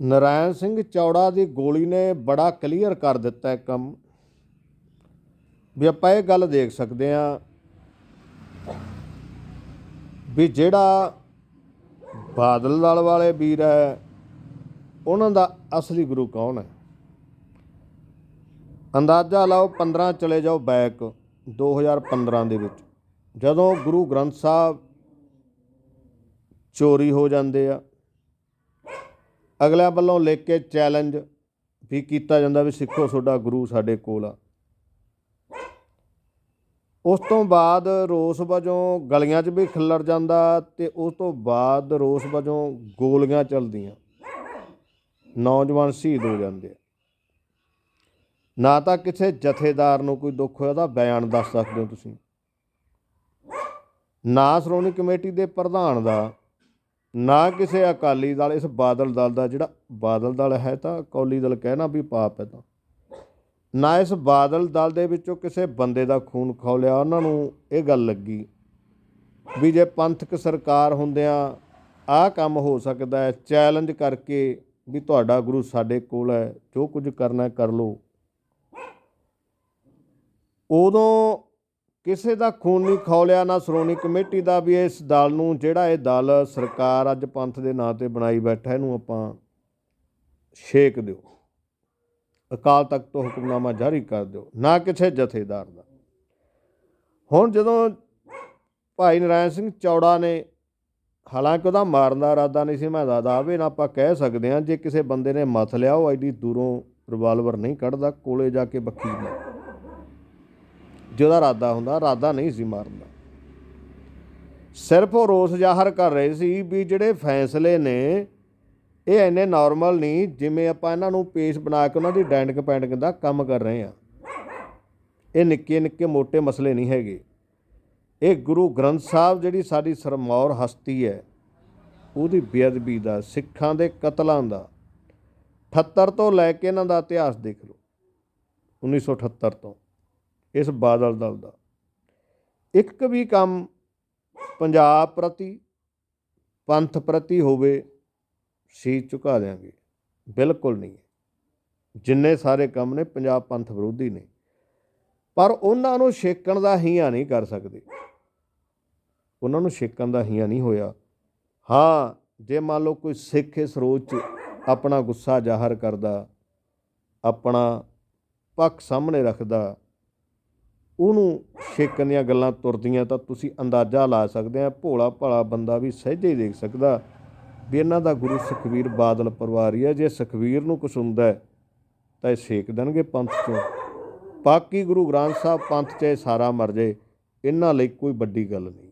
ਨਰਾਇਣ ਸਿੰਘ ਚੌੜਾ ਦੀ ਗੋਲੀ ਨੇ ਬੜਾ ਕਲੀਅਰ ਕਰ ਦਿੱਤਾ ਹੈ ਕੰਮ। ਵੀ ਆਪਾਂ ਇਹ ਗੱਲ ਦੇਖ ਸਕਦੇ ਹਾਂ ਵੀ ਜਿਹੜਾ ਬਾਦਲ ਦਲ ਵਾਲੇ ਵੀਰ ਹੈ, ਉਹਨਾਂ ਦਾ ਅਸਲੀ ਗੁਰੂ ਕੌਣ ਹੈ? ਅੰਦਾਜ਼ਾ ਲਾਓ 15 ਚਲੇ ਜਾਓ ਬੈਕ 2015 ਦੇ ਵਿੱਚ। ਜਦੋਂ ਗੁਰੂ ਗ੍ਰੰਥ ਸਾਹਿਬ ਚੋਰੀ ਹੋ ਜਾਂਦੇ ਆ ਅਗਲਿਆਂ ਵੱਲੋਂ ਲਿਖ ਕੇ ਚੈਲੰਜ ਵੀ ਕੀਤਾ ਜਾਂਦਾ ਵੀ ਸਿੱਖੋ ਤੁਹਾਡਾ ਗੁਰੂ ਸਾਡੇ ਕੋਲ ਆ। ਉਸ ਤੋਂ ਬਾਅਦ ਰੋਸ ਵਜੋਂ ਗਲੀਆਂ 'ਚ ਵੀ ਖਿੱਲਰ ਜਾਂਦਾ ਤੇ ਉਸ ਤੋਂ ਬਾਅਦ ਰੋਸ ਵਜੋਂ ਗੋਲੀਆਂ ਚੱਲਦੀਆਂ। ਨੌਜਵਾਨ ਸ਼ਹੀਦ ਹੋ ਜਾਂਦੇ ਆ। ਨਾ ਤਾਂ ਕਿਸੇ ਜਥੇਦਾਰ ਨੂੰ ਕੋਈ ਦੁੱਖ ਹੋਇਆ, ਉਹਦਾ ਬਿਆਨ ਦੱਸ ਸਕਦੇ ਹੋ ਤੁਸੀਂ। ਨਾ ਸ਼੍ਰੋਮਣੀ ਕਮੇਟੀ ਦੇ ਪ੍ਰਧਾਨ ਦਾ ਨਾ ਕਿਸੇ ਅਕਾਲੀ ਦਲ, ਇਸ ਬਾਦਲ ਦਲ ਦਾ ਜਿਹੜਾ ਬਾਦਲ ਦਲ ਹੈ ਤਾਂ ਅਕਾਲੀ ਦਲ ਕਹਿਣਾ ਵੀ ਪਾਪ ਹੈ ਤਾਂ। ਨਾ ਇਸ ਬਾਦਲ ਦਲ ਦੇ ਵਿੱਚੋਂ ਕਿਸੇ ਬੰਦੇ ਦਾ ਖੂਨ ਖੌਲਿਆ ਉਹਨਾਂ ਨੂੰ ਇਹ ਗੱਲ ਲੱਗੀ ਵੀ ਜੇ ਪੰਥਕ ਸਰਕਾਰ ਹੁੰਦਿਆਂ ਆਹ ਕੰਮ ਹੋ ਸਕਦਾ ਹੈ ਚੈਲੰਜ ਕਰਕੇ ਵੀ ਤੁਹਾਡਾ ਗੁਰੂ ਸਾਡੇ ਕੋਲ ਹੈ, ਜੋ ਕੁਝ ਕਰਨਾ ਕਰ ਲਓ। ਉਦੋਂ ਕਿਸੇ ਦਾ ਖੂਨ ਨਹੀਂ ਖੌਲਿਆ ਨਾ ਸ਼੍ਰੋਮਣੀ ਕਮੇਟੀ ਦਾ ਵੀ ਇਸ ਦਲ ਨੂੰ, ਜਿਹੜਾ ਇਹ ਦਲ ਸਰਕਾਰ ਅੱਜ ਪੰਥ ਦੇ ਨਾਂ ਤੇ ਬਣਾਈ ਬੈਠਾ, ਇਹਨੂੰ ਆਪਾਂ ਛੇਕ ਦਿਓ। ਅਕਾਲ ਤਖਤ ਤੋਂ ਹੁਕਮਨਾਮਾ ਜਾਰੀ ਕਰ ਦਿਓ, ਨਾ ਕਿਸੇ ਜਥੇਦਾਰ ਦਾ। ਹੁਣ ਜਦੋਂ ਭਾਈ ਨਰਾਇਣ ਸਿੰਘ ਚੌੜਾ ਨੇ, ਹਾਲਾਂਕਿ ਉਹਦਾ ਮਾਰਨ ਦਾ ਇਰਾਦਾ ਨਹੀਂ ਸੀ, ਮੈਂ ਦਾਦਾ ਵੀ ਨਾ ਆਪਾਂ ਕਹਿ ਸਕਦੇ ਹਾਂ, ਜੇ ਕਿਸੇ ਬੰਦੇ ਨੇ ਮੱਥ ਲਿਆ, ਉਹ ਐਡੀ ਦੂਰੋਂ ਰਿਵਾਲਵਰ ਨਹੀਂ ਕੱਢਦਾ, ਕੋਲੇ ਜਾ ਕੇ ਬੱਕੀ ਮਾਰ ਜਿਹਦਾ ਰਾਦਾ ਹੁੰਦਾ, ਇਰਾਦਾ ਨਹੀਂ ਸੀ ਮਾਰਨ ਦਾ। ਸਿਰਫ ਉਹ ਰੋਸ ਜ਼ਾਹਰ ਕਰ ਰਹੇ ਸੀ ਵੀ ਜਿਹੜੇ ਫੈਸਲੇ ਨੇ, ਇਹ ਇੰਨੇ ਨਾਰਮਲ ਨਹੀਂ ਜਿਵੇਂ ਆਪਾਂ ਇਹਨਾਂ ਨੂੰ ਪੇਸ਼ ਬਣਾ ਕੇ ਉਹਨਾਂ ਦੀ ਡੈਂਡਿੰਗ ਪੈਂਡਿੰਗ ਦਾ ਕੰਮ ਕਰ ਰਹੇ ਆ ਇਹ ਨਿੱਕੇ ਨਿੱਕੇ ਮੋٹے ਮਸਲੇ ਨਹੀਂ ਹੈਗੇ। ਇਹ ਗੁਰੂ ਗ੍ਰੰਥ ਸਾਹਿਬ ਜਿਹੜੀ ਸਾਡੀ ਸਰਮੌਰ ਹਸਤੀ ਹੈ, ਉਹਦੀ ਬੇਅਦਬੀ ਦਾ, ਸਿੱਖਾਂ ਦੇ ਕਤਲਾਂ ਦਾ 78 ਤੋਂ ਲੈ ਕੇ ਇਹਨਾਂ ਦਾ ਇਤਿਹਾਸ ਦੇਖ ਲਓ 1978 ਤੋਂ। ਇਸ ਬਾਦਲ ਦਲ ਦਾ। ਇੱਕ ਵੀ ਕੰਮ ਪੰਜਾਬ ਪ੍ਰਤੀ, ਪੰਥ ਪ੍ਰਤੀ ਹੋਵੇ ਸੀ ਝੁਕਾ ਦਿਆਂਗੇ। ਬਿਲਕੁਲ ਨਹੀਂ। ਜਿੰਨੇ ਸਾਰੇ ਕੰਮ ਨੇ, ਪੰਜਾਬ ਪੰਥ ਵਿਰੋਧੀ ਨੇ। ਪਰ ਉਹਨਾਂ ਨੂੰ ਛੇਕਣ ਦਾ ਹੀਆ ਨਹੀਂ ਕਰ ਸਕਦੇ। ਉਹਨਾਂ ਨੂੰ ਛੇਕਣ ਦਾ ਹੀਆ ਨਹੀਂ ਹੋਇਆ। ਹਾਂ, ਜੇ ਮੰਨ ਲਓ ਕੋਈ ਸਿੱਖ ਇਸ ਰੋਜ਼ 'ਚ ਆਪਣਾ ਗੁੱਸਾ ਜ਼ਾਹਰ ਕਰਦਾ, ਆਪਣਾ ਪੱਖ ਸਾਹਮਣੇ ਰੱਖਦਾ ਉਹਨੂੰ ਛੇਕਣ ਦੀਆਂ ਗੱਲਾਂ ਤੁਰਦੀਆਂ ਤਾਂ ਤੁਸੀਂ ਅੰਦਾਜ਼ਾ ਲਾ ਸਕਦੇ ਆ, ਭੋਲਾ ਭਾਲਾ ਬੰਦਾ ਵੀ ਸਹਿਜੇ ਹੀ ਦੇਖ ਸਕਦਾ ਵੀ ਇਹਨਾਂ ਦਾ ਗੁਰੂ ਸੁਖਵੀਰ ਬਾਦਲ ਪਰਿਵਾਰੀ ਆ ਜੇ ਸੁਖਵੀਰ ਨੂੰ ਕੁਛ ਹੁੰਦਾ ਤਾਂ ਇਹ ਛੇਕ ਦੇਣਗੇ ਪੰਥ ਚੋਂ। ਬਾਕੀ ਗੁਰੂ ਗ੍ਰੰਥ ਸਾਹਿਬ ਪੰਥ 'ਚ ਇਹ ਸਾਰਾ ਮਰ ਜੇ ਇਹਨਾਂ ਲਈ ਕੋਈ ਵੱਡੀ ਗੱਲ ਨਹੀਂ।